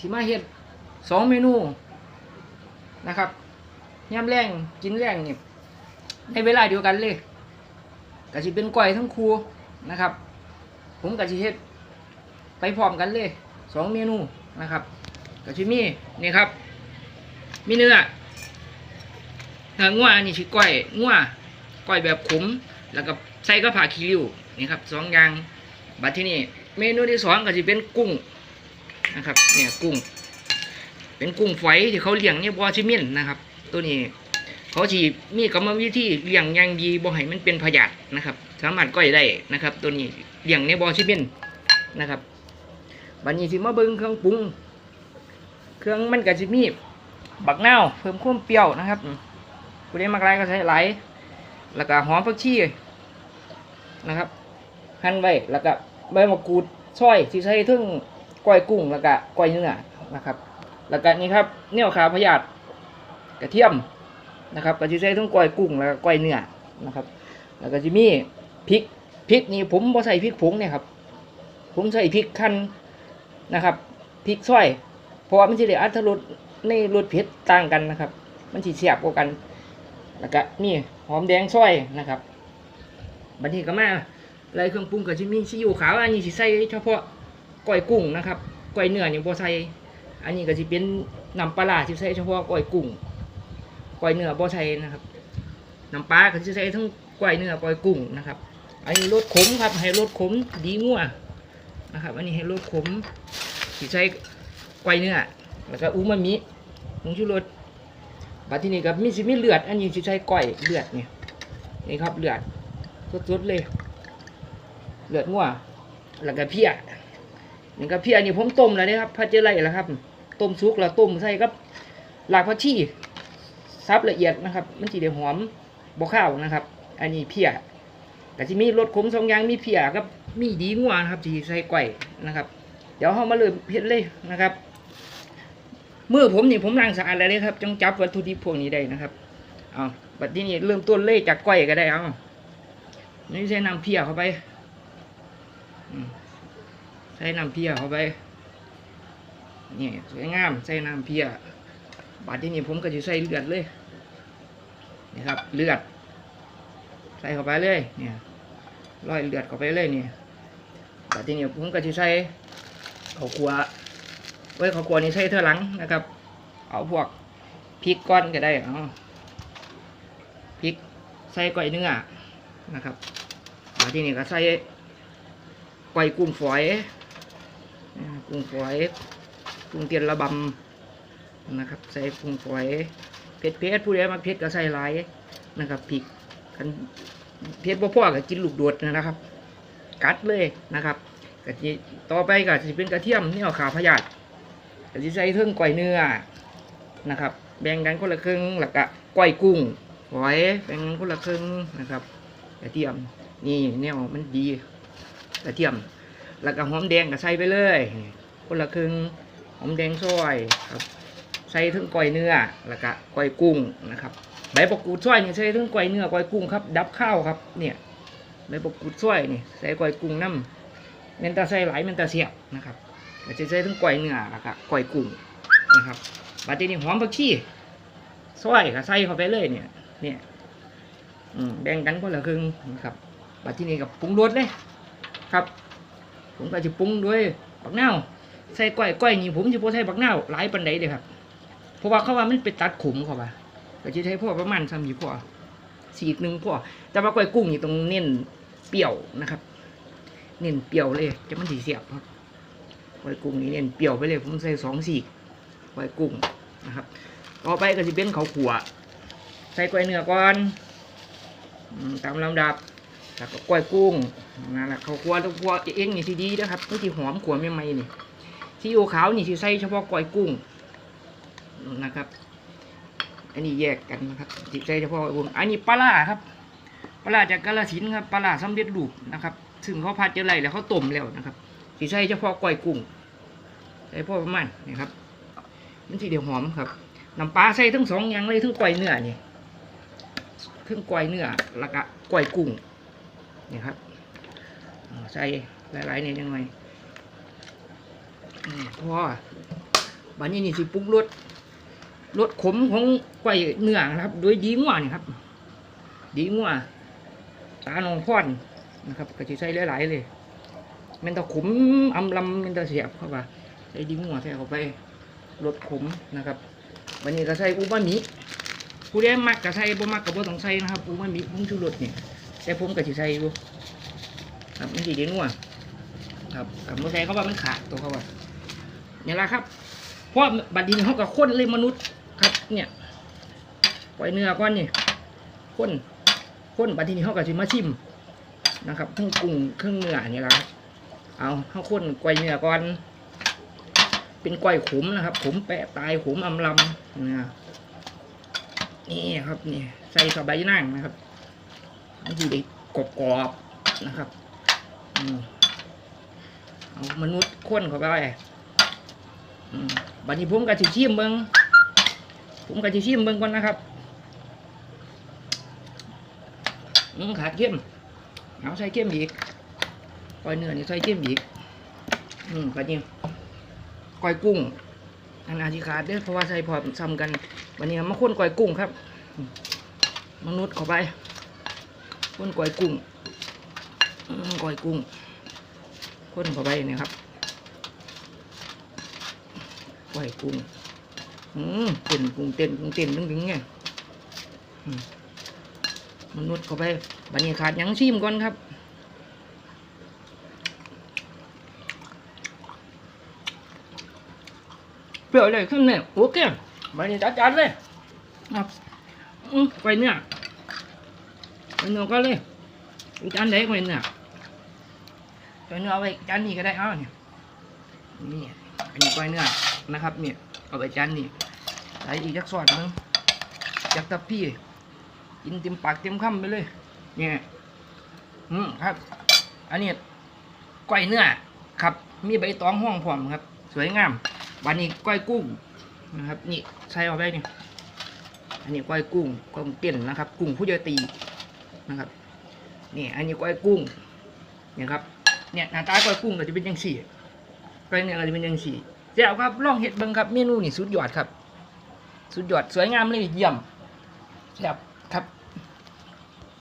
สิมาเฮ็ดสองเมนูนะครับยามแรงกินแรงเนี่ยในเวลาเดียวกันเลยก็สิเป็นก้อยทั้งครัวนะครับ ผมก็สิเฮ็ดไปพร้อมกันเลยสองเมนูนะครับก็สิมีนี่ครับ มีเนื้อเนื้องัวอันนี้สิก้อยงัวก้อยแบบขมแล้วก็ใส่กระผาคีริ้วนี่ครับสองอย่างบัดที่นี่เมนูที่สองก็จะเป็นกุ้ง นะครับ เนี่ยกุ้ง เป็นกุ้งฝอยที่เขาเลี้ยงเนี่ยบอชิมินนะครับ ตัวนี้ เขาจีมีกรรมวิธีเลี้ยงอย่างดีบ่ให้มันเป็นพยาธินะครับ สามารถก้อยได้นะครับ ตัวนี้เลี้ยงในบอชิมินนะครับบัดนี้สิมาเบิ่งเครื่องปรุง เครื่องมันก็จะมีบักนาวเพิ่มความเปรี้ยวนะครับผู้ใดมักหลายก็ใส่หลายแล้วก็หอมผักชีนะครับหั่นไว้แล้วก็ใบมะกรูดซอยที่ใช้ถึง ก้อยกุ้งแล้วก็ก้อยเนื้อนะครับ แล้วก็นี่ครับเนี่ยขาพยาธิกระเทียมนะครับก็จะใช้ทั้งก้อยกุ้งแล้วก็ก้อยเนื้อนะครับ แล้วก็จะมีพริกพริกนี่ผมบ่ใส่พริกผงเนี่ยครับ ผมใส่พริกคั่นนะครับพริกซอยเพราะว่ามันจะได้อัตรสในรสเผ็ดต่างกันนะครับ มันสิเสียบกว่ากัน แล้วก็นี่หอมแดงซอยนะครับบัดนี้ก็มาอะไรเครื่องปรุงก็จะมีซีอิ๊วขาวอันนี้สิใส่เฉพาะ ก้อยกุ้งนะครับก้อยเนื้อนี่บ่ใส่อันนี้ก็จะเป็นน้ำปลาร้าที่ใส่เฉพาะก้อยกุ้งก้อยเนื้อบ่ใส่นะครับน้ำปลาก็จะใส่ทั้งก้อยเนื้อก้อยกุ้งนะครับ อันนี้รสขมครับให้รสขมดีงัวนะครับ อันนี้ให้รสขมที่ใส่ก้อยเนื้อแล้วก็อูมามิผงชูรสบัดที่นี่กับมีสิมีเลือด อันนี้สิใช้ก้อยเลือดเนี่ยนี่ครับเลือดสดๆเลย เลือดงัวแล้วก็เพี้ย นี่ก็เพี้ยนี่ผมต้มแล้วนะครับพัชเจอไรแล้วครับ ต้มซุกแล้วต้มใส่กับหลากผักชีซับละเอียดนะครับ มันสีเดียวหอมบข้าวนะครับ อันนี้เพียแต่ที่มีรสขมสองอย่างมีเพียกับมีดีงัวนะครับที่ใส่ไก้อยนะครับ เดี๋ยวเรามาเริ่มเพ็ดเลยนะครับมือผมนี่ผมล้างสะอาดแล้วเลยครับจงจับวัตถุดิบพวกนี้ได้นะครับเอาบัดนี้นี่เริ่มต้นเลยจากก้อยก็ได้เอานี่ใส่น้ำเพียเข้าไปอืม ใส่น้ำเพียเข้าไปนี่สวยงามใส่น้ำเพียบัดนี้นี่ผมก็จะใส่เลือดเลยนี่ครับเลือด ใส่เข้าไปเลยเนี่ยร้อยเลือดเข้าไปเลยเนี่ยบัดนี้นี่ผมก็จะใส่ข้าวคั่วไว้ข้าวคั่วนี่ใส่เท่าหลังนะครับ เอาพวกพริกก้อนก็ได้เอาพริกใส่ก้อยเนื้อนะครับแล้วทีนี้ก็ใส่ก้อยกุ้งฝอย กุ้งฝอยกุ้งเตียนระบำนะครับ ใส่กุ้งฝอยเผ็ดเผ็ดผู้ใดมาเผ็ดก็ใส่หลายนะครับพริกกันเผ็ดบ่พอก็กินลูกโดดนะครับ กัดเลยนะครับกะทิต่อไปก็จะเป็นกระเทียมนี่เอาขาพยาธิก็จะใส่เทิงก้อยเนื้อนะครับ แบ่งกันคนละครึ่งแล้วก็ก้อยกุ้งหอยแบ่งกันคนละครึ่งนะครับกระเทียมนี่เนี่ยมันดีกระเทียม แล้วก็หอมแดงก็ใส่ไปเลยคนละครึ่งหอมแดงซอยครับใส่ถึงก้อยเนื้อแล้วก็ก้อยกุ้งนะครับใบปกูดซอยนี่ใส่ถึงก้อยเนื้อก้อยกุ้งครับ ดับข้าวครับเนี่ยใบปกูดซอยนี่ใส่ก้อยกุ้งน้ำเมนตาใส่หลายเมนตาเสียบนะครับก็จะใส่ทั้งก้อยเนื้อแล้วก็ก้อยกุ้งนะครับบัดนี้หอมผักชีซอยก็ใส่เข้าไปเลยเนี่ยเนี่ยแบ่งกันคนละครึ่งนะครับบัดที่นี่กับปรุงรสเลยครับ ผมก็จะปรุงด้วยบักเน่าใส่ก้อยก้อยนี่ผมจะพอใส่บักเน่าหลายปันใดเลยครับ เพราะว่าเขาว่ามันเป็นตัดขุมเขาว่าก็จะใช้พวกประมาณซ้ำอยู่พอสีกหนึ่งพอแต่ว่าก้อยกุ้งนี่ต้องเน้นเปรี้ยวนะครับ เน้นเปรี้ยวเลยจะมันสีเสียบครับไว้กุ้งนี่เน้นเปรี้ยวไปเลย ผมใส่สองสี่ไว้กุ้งนะครับ ต่อไปก็จะเป็นเขาขัวใส่กล้วยเนื้อก่อนตามลำดับ แล้วก็กล้วยกุ้งนั่นแหละเขาวขัวต้องขัวเองนี่ที่ดีนะครับไม่ที่หอมขัวใหม่ๆนี่ที่อยู่ขาวนี่ที่ใส่เฉพาะกล้วยกุ้งนะครับ อันนี้แยกกันนะครับที่ใส่เฉพาะกล้วยกุ้งอันนี้ปลาครับปลาจากกาฬสินครับปลาร้าสำเร็จรูปนะครับ ซึ่งเขาพัดจะไรแล้วเขาต้มแล้วนะครับสีใส่เฉพาะก้อยกุ้งใส่พอประมาณนี่ครับมันสีเดียวหอมครับน้ำปลาใส่ทั้งสองอย่างเลยทั้งก้อยเนื้อนี่ทั้งก้อยเนื้อแล้วก็ก้อยกุ้ง นี่ครับใส่หลายๆนี่ยังไงอืมพอบัดนี้นี่สิปรุงรสรสขมของไก่เนื้อนะครับ โดยดีงัวนี่ครับ ดีงัวตาหนองพ่อนนะครับก็จะใส่หลายๆเลยมันตะขมอำลำแมันตะเสียบเข้าไปใส่ดีงัวใส่เข้าไปรสขมนะครับวันนี้ก็ใส่อูมามิผู้ใดมักก็ใส่บ่มักก็บ่ต้องใส่นะครับอูมามิผงชูรสนี่ย แต่ผมก็สิใส่อยู่ครับมันสิดีงัวครับกับบ่ใส่เขาว่ามันขาดตัวเขาว่านี่ยละครับ เพราะบัดนี้เขาก็ข้นเลยมนุษย์ครับ เนี่ยปล่อยเนื้อก่อนนี่ข้นข้นบัดนี้เขาก็สิมาชิมนะครับเครื่องปรุงเครื่องเนื้อนี่แหละครับเอาเขาข้นกล้วยเนื้อก่อน เป็นกล้วยขมนะครับ ขมแปะตายขมอำลำนะนี่ครับนี่ใส่กับใบนั่งนะครับ มันจะได้กรอบๆนะครับเอามนุษย์ข้นเข้าไปบัดนี้ผมก็สิชิมเบิงผมก็สิชิมเบิงก่อนนะครับขาดเข้มเอาใส่เข้มอีกก้อยเนื้อนี่ใส่เข้มอีก อืมบัดนี้ก้อยกุ้ง อันอาจสิขาดเด้อเพราะว่าใส่พอซ้ำกัน วันนี้มาข้นก้อยกุ้งครับมมนุษย์เข้าไป ข้นก้อยกุ้งก้อยกุ้งข้นเข้าไปนี่ครับไหวยกุ้งอืมเต้นกุ้งเต้นกุ้งเต้นดึงดึงไงมนุษย์เข้าไปบันนี้ขาดยังชิมก่อนครับเปรี้ยวเลยขึ้นเนี่ยโอเคบันนี้จัดจานเลยครับอืมไปเนี่ย เนื้อก็เลยอีกจานไหนไปเนี่ยไปเนื้อเอาไปจานนี้ก็ได้เอาเนี่ยนี่อันนี้ก้อยเนื้อนะครับเนี่ยเอาไปจานนี้ใส่อีกจักสอดนึงจักตะพี่กินเต็มปากเต็มคำไปเลยเนี่ยอืมครับ อันนี้ก้อยเนื้อครับ มีใบตองห้องพร้อมครับ สวยงาม วันนี้ก้อยกุ้งนะครับ นี่ใส่เอาไปนี่ยอันนี้ก้อยกุ้งกุ้งเต้นนะครับ กุ้งผู้ใหญ่ตี นะครับนี่อันนี้ก้อยกุ้งเนี่ยครับเนี่ยหน้าตาก้อยกุ้งก็จะเป็นยังสี่ก้อยเนี่ยก็จะเป็นยังสี่เจ้าครับลองเห็ดเบิ่งครับเมนูนี่สุดยอดครับ สุดยอดสวยงามเลยเยี่ยมแซ่บครับ